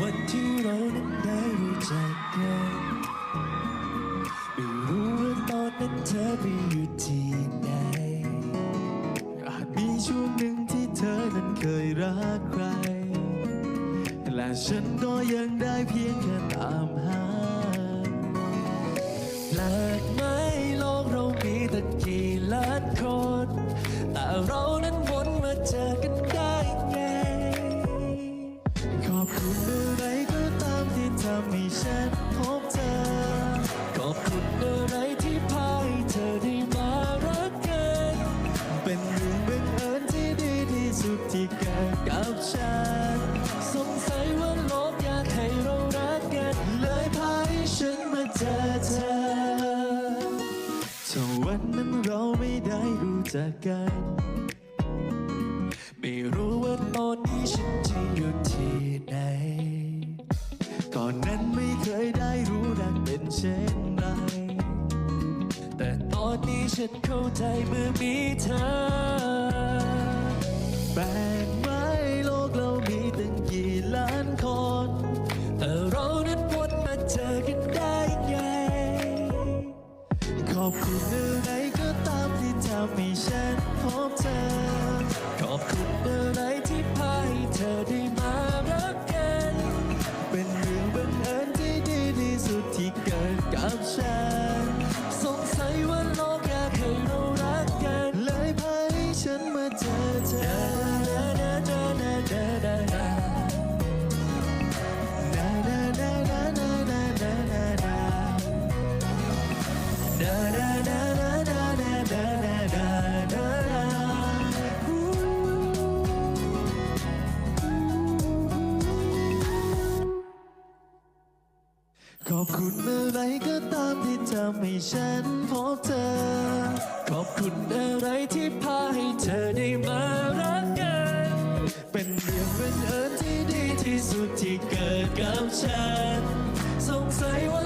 วันที่เรานั้นได้รู้จักกันไม่รู้ว่าตอนนั้นเธอไปอยู่ที่ไหนอาจมีช่วงหนึ่งที่เธอนั้นเคยรักใคร และฉันก็ยังได้เพียงแค่ตามหาแปลกไหมโลกเรามีตั้งกี่ล้านคน แต่เรานั้น กับฉันสงสัยว่าโลกอยากให้เรารักกันเลยพาให้ฉันมาเจอเธอถ้าวันนั้นเราไม่ได้รู้จักกัน ไม่รู้ว่าตอนนี้ฉันจะอยู่ที่ไหน ก่อนนั้นไม่เคยได้รู้รักเป็นเช่นไร แต่ตอนนี้ฉันเข้าใจเมื่อมีเธอ อบคุณอะไรก็ตามที่ทำให้ฉันพบเธอ ขอบคุณอะไรที่พาให้เธอได้มารักกัน เป็นเรื่องบังเอิญที่ดีที่สุดที่เกิดกับฉัน ขอบคุณอะไรก็ตามที่ทำให้ฉันพบเธอ ขอบคุณอะไรที่พาให้เธอได้มารักกัน เป็นเรื่องบังเอิญที่ดีที่สุดที่เกิดกับฉัน สงสัยว่า